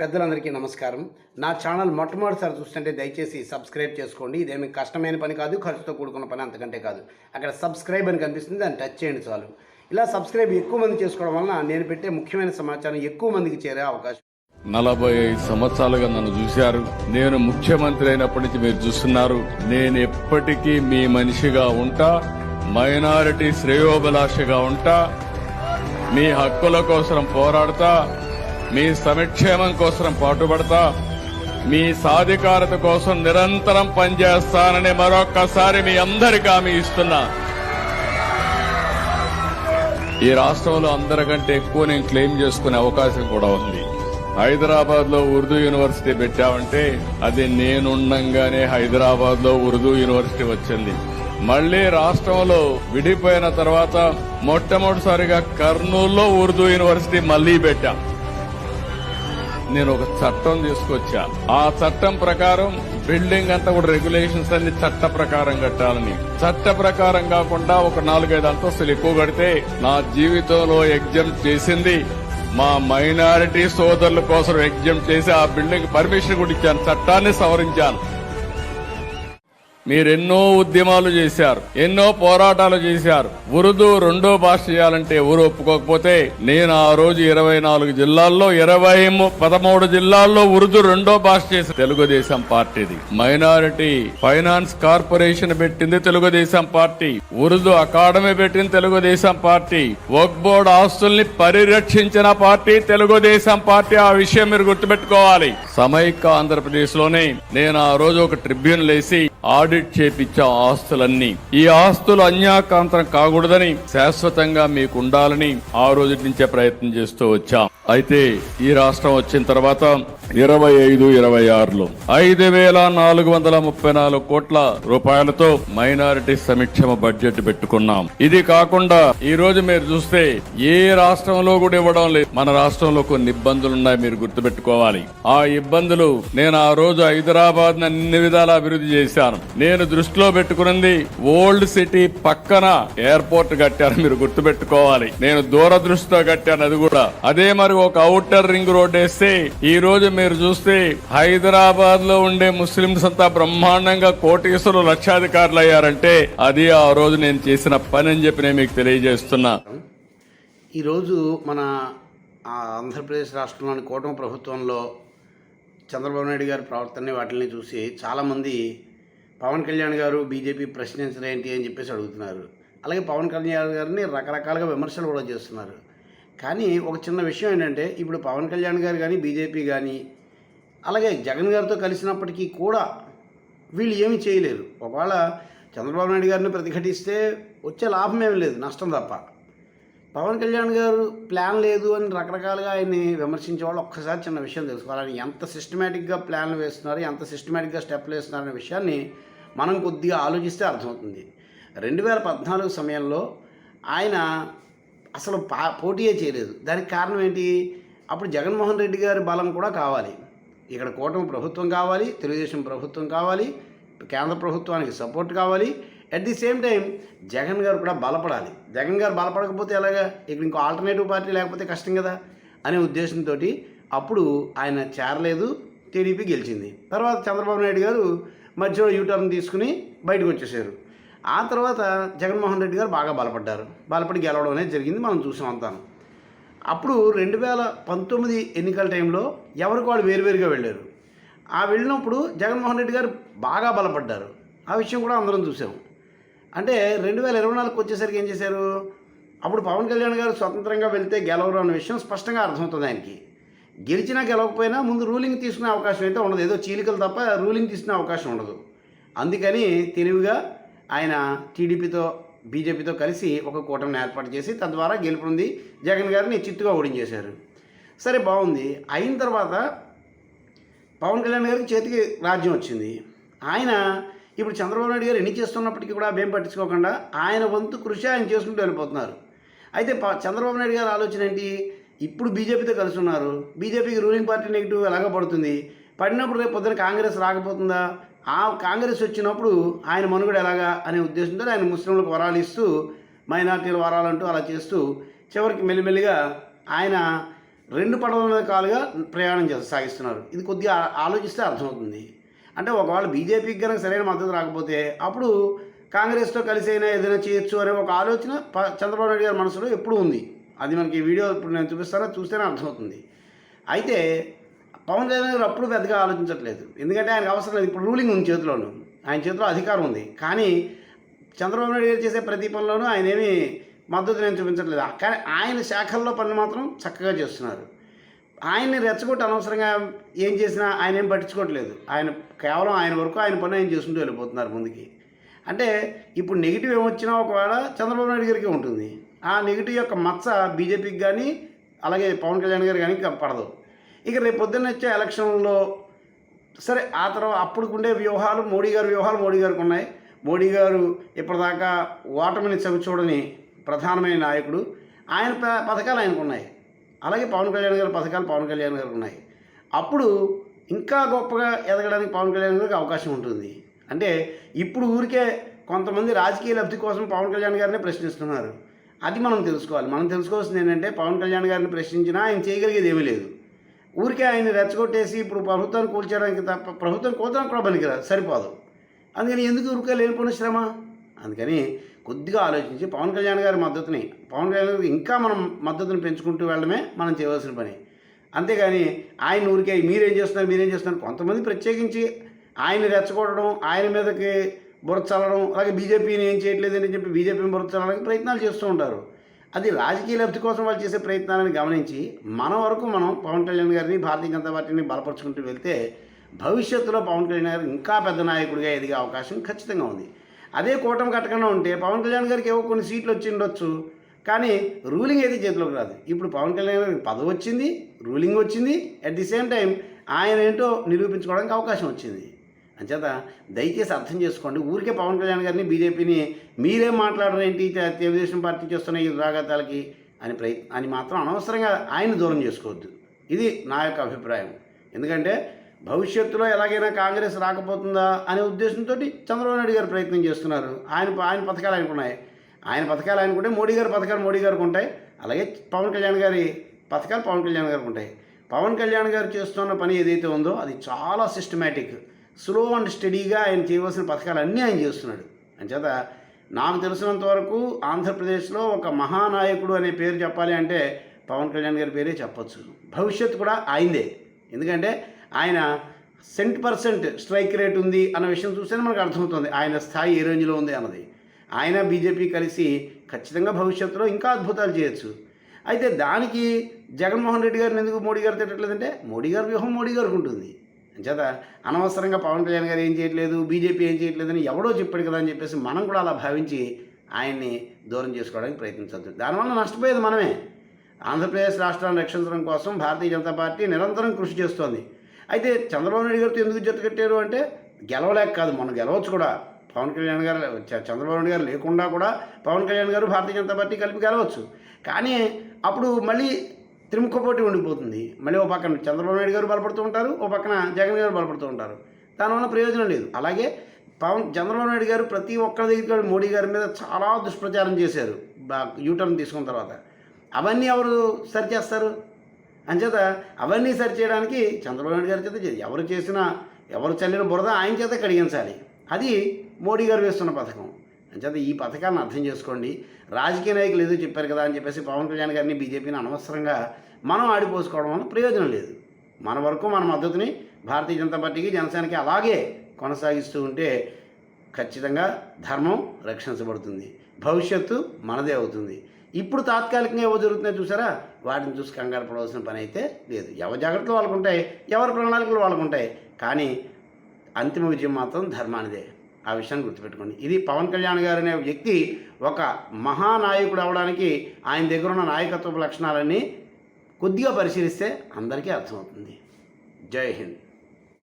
పెద్దలందరికీ నమస్కారం. నా ఛానల్ మొట్టమొదటిసారి చూస్తుంటే దయచేసి సబ్స్క్రైబ్ చేసుకోండి. ఇదేమి కష్టమైన పని కాదు ఖర్చుతో కూడుకున్న పని అంతకంటే కాదు. అక్కడ సబ్స్క్రైబ్ అని కనిపిస్తుంది దాన్ని టచ్ చేయండి చాలు. ఇలా సబ్స్క్రైబ్ ఎక్కువ మంది చేసుకోవడం వలన నేను పెట్టే ముఖ్యమైన సమాచారం ఎక్కువ మందికి చేరే అవకాశం. నలభై ఐదు సంవత్సరాలుగా నన్ను చూశారు. నేను ముఖ్యమంత్రి అయినప్పటి నుంచి మీరు చూస్తున్నారు. నేను ఎప్పటికీ మీ మనిషిగా ఉంటా మైనారిటీ శ్రేయోభిలాషగా ఉంటా మీ హక్కుల కోసం పోరాడతా మీ సమక్షేమం కోసం పాటుపడతా. మీ సాధికారత కోసం నిరంతరం పనిచేస్తానని మరొక్కసారి మీ అందరికీ హామీ ఇస్తున్నా. ఈ రాష్ట్రంలో అందరికంటే ఎక్కువ నేను క్లెయిమ్ చేసుకునే అవకాశం కూడా ఉంది. హైదరాబాద్లో ఉర్దూ యూనివర్సిటీ పెట్టామంటే అది నేనుండంగానే హైదరాబాద్లో ఉర్దూ యూనివర్సిటీ వచ్చింది. మళ్ళీ రాష్ట్రంలో విడిపోయిన తర్వాత మొట్టమొదటిసారిగా కర్నూలులో ఉర్దూ యూనివర్సిటీ మళ్ళీ పెట్టాం. నేను ఒక చట్టం తీసుకొచ్చా. ఆ చట్టం ప్రకారం బిల్డింగ్ అంతా కూడా రెగ్యులేషన్స్ అన్ని చట్ట ప్రకారం కట్టాలని. చట్ట ప్రకారం కాకుండా ఒక నాలుగైదు అంతస్తులు ఎక్కువ కడితే నా జీవితంలో ఎగ్జామ్ చేసింది. మా మైనారిటీ సోదరుల కోసం ఎగ్జామ్ చేసి ఆ బిల్డింగ్ పర్మిషన్ కూడా ఇచ్చాను. చట్టాన్ని సవరించాను. మీరెన్నో ఉద్యమాలు చేశారు ఎన్నో పోరాటాలు చేశారు. ఉరుదు రెండో భాష చేయాలంటే ఎవరు ఒప్పుకోకపోతే నేను ఆ రోజు ఇరవై నాలుగు జిల్లాల్లో ఇరవై పదమూడు జిల్లాల్లో ఉరుదు రెండో భాష చేసి తెలుగుదేశం పార్టీది. మైనారిటీ ఫైనాన్స్ కార్పొరేషన్ పెట్టింది తెలుగుదేశం పార్టీ. ఉరుదు అకాడమీ పెట్టింది తెలుగుదేశం పార్టీ. వక్ బోర్డు ఆస్తుల్ని పరిరక్షించిన పార్టీ తెలుగుదేశం పార్టీ. ఆ విషయం మీరు గుర్తుపెట్టుకోవాలి. సమైక్య ఆంధ్రప్రదేశ్లోనే నేను ఆ రోజు ఒక ట్రిబ్యూన్ లేసి ఆడిట్ చేపించా ఆస్తులన్నీ. ఈ ఆస్తులు అన్యాకాంతరం కాకూడదని శాశ్వతంగా మీకు ఉండాలని ఆ రోజు నుంచే ప్రయత్నం చేస్తూ వచ్చాం. అయితే ఈ రాష్ట్రం వచ్చిన తర్వాత ఇరవై ఐదు ఇరవై ఆరులో ఐదు వేల నాలుగు వందల ముప్పై నాలుగు కోట్ల రూపాయలతో మైనారిటీ సంక్షేమ బడ్జెట్ పెట్టుకున్నాం. ఇది కాకుండా ఈ రోజు మీరు చూస్తే ఏ రాష్ట్రంలో కూడా ఇవ్వడం లేదు. మన రాష్ట్రంలో కొన్ని ఇబ్బందులు ఉన్నాయి మీరు గుర్తుపెట్టుకోవాలి. ఆ ఇబ్బందులు నేను ఆ రోజు హైదరాబాద్ అన్ని విధాల అభివృద్ధి చేశాను. నేను దృష్టిలో పెట్టుకున్నది ఓల్డ్ సిటీ పక్కన ఎయిర్పోర్ట్ కట్టాను మీరు గుర్తుపెట్టుకోవాలి. నేను దూరదృష్టితో కట్టాను అది కూడా. అదే మరి ఒక అవుటర్ రింగ్ రోడ్ వేస్తే ఈ రోజు మీరు చూస్తే హైదరాబాద్లో ఉండే ముస్లింస్ అంతా బ్రహ్మాండంగా కోటీశ్వరులు లక్షాధికారులు అయ్యారంటే అది ఆ రోజు నేను చేసిన పని అని చెప్పి నేను మీకు తెలియజేస్తున్నా. ఈరోజు మన ఆంధ్రప్రదేశ్ రాష్ట్రంలోని కూటమి ప్రభుత్వంలో చంద్రబాబు నాయుడు గారి ప్రవర్తనని వాటిని చూసి చాలామంది పవన్ కళ్యాణ్ గారు బీజేపీ ప్రశ్నించడం ఏంటి అని చెప్పేసి అడుగుతున్నారు. అలాగే పవన్ కళ్యాణ్ గారిని రకరకాలుగా విమర్శలు కూడా చేస్తున్నారు. కానీ ఒక చిన్న విషయం ఏంటంటే ఇప్పుడు పవన్ కళ్యాణ్ గారు కానీ బీజేపీ కానీ అలాగే జగన్ గారితో కలిసినప్పటికీ కూడా వీళ్ళు ఏమీ చేయలేరు. ఒకవేళ చంద్రబాబు నాయుడు గారిని ప్రతిఘటిస్తే వచ్చే లాభం ఏమి లేదు నష్టం తప్ప. పవన్ కళ్యాణ్ గారు ప్లాన్ లేదు అని రకరకాలుగా ఆయన్ని విమర్శించే వాళ్ళు ఒక్కసారి చిన్న విషయం తెలుసుకోవాలి. ఆయన ఎంత సిస్టమేటిక్గా ప్లాన్లు వేస్తున్నారు ఎంత సిస్టమేటిక్గా స్టెప్లు వేస్తున్నారనే విషయాన్ని మనం కొద్దిగా ఆలోచిస్తే అర్థమవుతుంది. రెండు వేల పద్నాలుగు సమయంలో ఆయన అసలు పా పోటీయే చేయలేదు. దానికి కారణం ఏంటి? అప్పుడు జగన్మోహన్ రెడ్డి గారి బలం కూడా కావాలి. ఇక్కడ కూటమి ప్రభుత్వం కావాలి తెలుగుదేశం ప్రభుత్వం కావాలి కేంద్ర ప్రభుత్వానికి సపోర్ట్ కావాలి at the same time Jagan గారు కూడా బలపడాలి. జగన్ గారు బలపడకపోతే ఎలాగా? ఇక్కడ ఇంకో ఆల్టర్నేటివ్ పార్టీ లేకపోతే కష్టం కదా? అనే ఉద్దేశంతో అప్పుడు ఆయన చేరలేదు టీడీపీ గెలిచింది. తర్వాత చంద్రబాబు నాయుడు గారు మధ్యలో యూటర్న్ తీసుకుని బయటకు వచ్చేసారు. ఆ తర్వాత జగన్మోహన్ రెడ్డి గారు బాగా బలపడ్డారు. బలపడి గెలవడం అనేది జరిగింది మనం చూసాం అంతాను. అప్పుడు రెండు వేల పంతొమ్మిది ఎన్నికల టైంలో ఎవరికి వాళ్ళు వేరువేరుగా వెళ్ళారు. ఆ వెళ్ళినప్పుడు జగన్మోహన్ రెడ్డి గారు బాగా బలపడ్డారు. ఆ విషయం కూడా అందరం చూసాము అంటే రెండు వేల ఇరవై నాలుగుకి వచ్చేసరికి ఏం చేశారు? అప్పుడు పవన్ కళ్యాణ్ గారు స్వతంత్రంగా వెళ్తే గెలవరు అన్న విషయం స్పష్టంగా అర్థమవుతుంది ఆయనకి. గెలిచినా గెలవకపోయినా ముందు రూలింగ్ తీసుకునే అవకాశం అయితే ఉండదు. ఏదో చీలికలు తప్ప రూలింగ్ తీసుకునే అవకాశం ఉండదు. అందుకని తెలివిగా ఆయన టీడీపీతో బీజేపీతో కలిసి ఒక కూటమిని ఏర్పాటు చేసి తద్వారా గెలుపొంది జగన్ గారిని చిత్తుగా ఓడించేశారు. సరే బాగుంది. అయిన తర్వాత పవన్ కళ్యాణ్ గారికి చేతికి రాజ్యం వచ్చింది. ఆయన ఇప్పుడు చంద్రబాబు నాయుడు గారు ఎన్ని చేస్తున్నప్పటికీ కూడా మేము పట్టించుకోకుండా ఆయన వంతు కృషి ఆయన చేసుకుంటూ వెళ్ళిపోతున్నారు. అయితే చంద్రబాబు నాయుడు గారి ఆలోచన ఏంటి? ఇప్పుడు బీజేపీతో కలిసి ఉన్నారు. బీజేపీకి రూలింగ్ పార్టీ నెగిటివ్ ఎలాగ పడుతుంది? పడినప్పుడు రేపు పొద్దున కాంగ్రెస్ రాకపోతుందా? ఆ కాంగ్రెస్ వచ్చినప్పుడు ఆయన మనుగడ ఎలాగా అనే ఉద్దేశంతో ఆయన ముస్లింలకు వరాలు ఇస్తూ మైనార్టీలు వరాలంటూ అలా చేస్తూ చివరికి మెల్లిమెల్లిగా ఆయన రెండు పడవల మీద కాలుగా ప్రయాణం చేస్తారు సాగిస్తున్నారు. ఇది కొద్దిగా ఆలోచిస్తే అర్థమవుతుంది. అంటే ఒకవేళ బీజేపీకి కనుక సరైన మద్దతు రాకపోతే అప్పుడు కాంగ్రెస్తో కలిసి అయినా ఏదైనా చేయొచ్చు అనే ఒక ఆలోచన ప- చంద్రబాబు నాయుడు గారి మనసులో ఎప్పుడూ ఉంది. అది మనకి వీడియో ఇప్పుడు నేను చూపిస్తానో? చూస్తేనే అర్థమవుతుంది. అయితే పవన్ కళ్యాణ్ గారు అప్పుడు పెద్దగా ఆలోచించట్లేదు. ఎందుకంటే ఆయనకు అవసరం లేదు. ఇప్పుడు రూలింగ్ ఉంది చేతిలోను. ఆయన చేతిలో అధికారం ఉంది. కానీ చంద్రబాబు నాయుడు గారు చేసే ప్రతి పనిలోనూ ఆయన ఏమీ మద్దతు నేను చూపించట్లేదు. కానీ ఆయన శాఖల్లో పని మాత్రం చక్కగా చేస్తున్నారు. ఆయన్ని రెచ్చగొట్టి అనవసరంగా ఏం చేసినా ఆయన ఏం పట్టించుకోవట్లేదు. ఆయన కేవలం ఆయన వరకు ఆయన పని ఆయన చేసుకుంటూ వెళ్ళిపోతున్నారు ముందుకి. అంటే ఇప్పుడు నెగిటివ్ ఏమొచ్చినా ఒకవేళ చంద్రబాబు నాయుడు గారికి ఉంటుంది. ఆ నెగిటివ్ యొక్క మచ్చ బీజేపీకి కానీ అలాగే పవన్ కళ్యాణ్ గారు కానీ పడదు. ఇక రేపు పొద్దున్న వచ్చే ఎలక్షన్లో సరే ఆ తర్వాత అప్పుడుకుండే వ్యూహాలు మోడీ గారి వ్యూహాలు మోడీ గారికి ఉన్నాయి. మోడీ గారు ఇప్పటిదాకా ఓటమిని చవిచూడని ప్రధానమైన నాయకుడు. ఆయన ప- పథకాలు ఆయనకు ఉన్నాయి. అలాగే పవన్ కళ్యాణ్ గారి పథకాలు పవన్ కళ్యాణ్ గారికి ఉన్నాయి. అప్పుడు ఇంకా గొప్పగా ఎదగడానికి పవన్ కళ్యాణ్ గారికి అవకాశం ఉంటుంది. అంటే ఇప్పుడు ఊరికే కొంతమంది రాజకీయ లబ్ధి కోసం పవన్ కళ్యాణ్ గారిని ప్రశ్నిస్తున్నారు. అది మనం తెలుసుకోవాలి. మనం తెలుసుకోవాల్సింది ఏంటంటే పవన్ కళ్యాణ్ గారిని ప్రశ్నించినా ఆయన చేయగలిగేది ఏమీ లేదు. ఊరికే ఆయన రెచ్చగొట్టేసి ఇప్పుడు ప్రభుత్వాన్ని కూల్చడానికి తప్ప ప్రభుత్వం కూల్చడానికి కూడా పనికిరా సరిపోదు. అందుకని ఎందుకు ఊరికే లేనిపోయిన శ్రమ? అందుకని కొద్దిగా ఆలోచించి పవన్ కళ్యాణ్ గారి మద్దతుని పవన్ కళ్యాణ్ గారికి ఇంకా మనం మద్దతుని పెంచుకుంటూ వెళ్ళడమే మనం చేయవలసిన పని. అంతేగాని ఆయన ఊరికే మీరేం చేస్తున్నారు మీరేం చేస్తున్నారు కొంతమంది ప్రత్యేకించి ఆయన్ని రెచ్చగొట్టడం ఆయన మీదకి బురచల్లడం అలాగే బీజేపీని ఏం చేయట్లేదని చెప్పి బీజేపీని బురచల్లడానికి ప్రయత్నాలు చేస్తూ ఉంటారు. అది రాజకీయ లబ్ధి కోసం వాళ్ళు చేసే ప్రయత్నాలను గమనించి మన వరకు మనం పవన్ కళ్యాణ్ గారిని భారతీయ జనతా పార్టీని బలపరుచుకుంటూ వెళ్తే భవిష్యత్తులో పవన్ కళ్యాణ్ గారు ఇంకా పెద్ద నాయకుడిగా ఎదిగే అవకాశం ఖచ్చితంగా ఉంది. అదే కూటమి కట్టకుండా ఉంటే పవన్ కళ్యాణ్ గారికి ఏవో కొన్ని సీట్లు వచ్చి ఉండొచ్చు. కానీ రూలింగ్ అయితే చేతిలోకి రాదు. ఇప్పుడు పవన్ కళ్యాణ్ గారికి పదవి వచ్చింది రూలింగ్ వచ్చింది అట్ ది సేమ్ టైం ఆయన ఏంటో నిరూపించుకోవడానికి అవకాశం వచ్చింది. అంచేత దయచేసి అర్థం చేసుకోండి ఊరికే పవన్ కళ్యాణ్ గారిని బీజేపీని మీరేం మాట్లాడరు ఏంటి తెలుగుదేశం పార్టీ చేస్తున్న ఈ రాగతాలకి అని ప్రయత్ అని మాత్రం అనవసరంగా ఆయన దూరం చేసుకోవద్దు. ఇది నా యొక్క అభిప్రాయం. ఎందుకంటే భవిష్యత్తులో ఎలాగైనా కాంగ్రెస్ రాకపోతుందా అనే ఉద్దేశంతో చంద్రబాబు నాయుడు గారు ప్రయత్నం చేస్తున్నారు. ఆయన ఆయన పథకాలు ఆయనకు ఉన్నాయి. ఆయన పథకాలు ఆయనకుంటే మోడీ గారి పథకాలు మోడీ గారికి ఉంటాయి. అలాగే పవన్ కళ్యాణ్ గారి పథకాలు పవన్ కళ్యాణ్ గారికి ఉంటాయి. పవన్ కళ్యాణ్ గారు చేస్తున్న పని ఏదైతే ఉందో అది చాలా సిస్టమేటిక్ స్లో అండ్ స్టడీగా ఆయన చేయవలసిన పథకాలు అన్నీ ఆయన చేస్తున్నాడు. అంచేత నాకు తెలిసినంత వరకు ఆంధ్రప్రదేశ్లో ఒక మహానాయకుడు అనే పేరు చెప్పాలి అంటే పవన్ కళ్యాణ్ గారి పేరే చెప్పచ్చు. భవిష్యత్తు కూడా ఆయనదే. ఎందుకంటే ఆయన సెంట్ పర్సెంట్ స్ట్రైక్ రేట్ ఉంది అన్న విషయం చూస్తేనే మనకు అర్థమవుతుంది. ఆయన స్థాయి ఏ రేంజ్లో ఉంది అన్నది. ఆయన బీజేపీ కలిసి ఖచ్చితంగా భవిష్యత్తులో ఇంకా అద్భుతాలు చేయొచ్చు. అయితే దానికి జగన్మోహన్ రెడ్డి గారిని ఎందుకు మోడీ గారు తిట్టట్లేదంటే మోడీ గారి వ్యూహం మోడీ గారికి ఉంటుంది. అంచేత అనవసరంగా పవన్ కళ్యాణ్ గారు ఏం చేయట్లేదు బీజేపీ ఏం చేయట్లేదని ఎవడో చెప్పాడు కదా అని చెప్పేసి మనం కూడా అలా భావించి ఆయన్ని దూరం చేసుకోవడానికి ప్రయత్నించద్దు. దానివల్ల నష్టపోయేది మనమే. ఆంధ్రప్రదేశ్ రాష్ట్రాన్ని రక్షించడం కోసం భారతీయ జనతా పార్టీ నిరంతరం కృషి చేస్తోంది. అయితే చంద్రబాబు నాయుడు గారితో ఎందుకు జత కట్టారు అంటే గెలవలేక కాదు మనం గెలవచ్చు కూడా. పవన్ కళ్యాణ్ గారు చంద్రబాబు నాయుడు గారు లేకుండా కూడా పవన్ కళ్యాణ్ గారు భారతీయ జనతా పార్టీ కలిపి గెలవచ్చు. కానీ అప్పుడు మళ్ళీ త్రిముఖపోటీ ఉండిపోతుంది. మళ్ళీ ఓ పక్కన చంద్రబాబు నాయుడు గారు బలపడుతూ ఉంటారు ఓ పక్కన జగన్ గారు బలపడుతూ ఉంటారు. దానివల్ల ప్రయోజనం లేదు. అలాగే పవన్ చంద్రబాబు నాయుడు గారు ప్రతి ఒక్కరి దగ్గరికి వెళ్ళి మోడీ గారి మీద చాలా దుష్ప్రచారం చేశారు. యూటర్న్ తీసుకున్న తర్వాత. అవన్నీ ఎవరు సరిచేస్తారు? అంచేత అవన్నీ సరి చేయడానికి చంద్రబాబు నాయుడు గారి చేత ఎవరు చేసినా ఎవరు చల్లిన బురద ఆయన చేత కడిగించాలి. అది మోడీ గారు వేస్తున్న పథకం. అంచేత ఈ పథకాన్ని అర్థం చేసుకోండి. రాజకీయ నాయకులు ఏదో చెప్పారు కదా అని చెప్పేసి పవన్ కళ్యాణ్ గారిని బీజేపీని అనవసరంగా మనం ఆడిపోసుకోవడం వల్ల ప్రయోజనం లేదు. మన వరకు మన మద్దతుని భారతీయ జనతా పార్టీకి జనసేనకి అలాగే కొనసాగిస్తూ ఉంటే ఖచ్చితంగా ధర్మం రక్షించబడుతుంది. భవిష్యత్తు మనదే అవుతుంది. ఇప్పుడు తాత్కాలికంగా ఏవో జరుగుతున్నాయో చూసారా? వాటిని చూసి కంగారు పడవలసిన పని అయితే లేదు. ఎవరి జాగ్రత్తలు వాళ్ళకు ఉంటాయి ఎవరి ప్రణాళికలు వాళ్ళకు ఉంటాయి కానీ అంతిమ విజయం మాత్రం ధర్మానిదే. ఆ విషయాన్ని గుర్తుపెట్టుకోండి. ఇది పవన్ కళ్యాణ్ గారు అనే వ్యక్తి ఒక మహానాయకుడు అవడానికి ఆయన దగ్గర ఉన్న నాయకత్వపు లక్షణాలన్నీ కొద్దిగా పరిశీలిస్తే అందరికీ అర్థమవుతుంది. జై హింద్.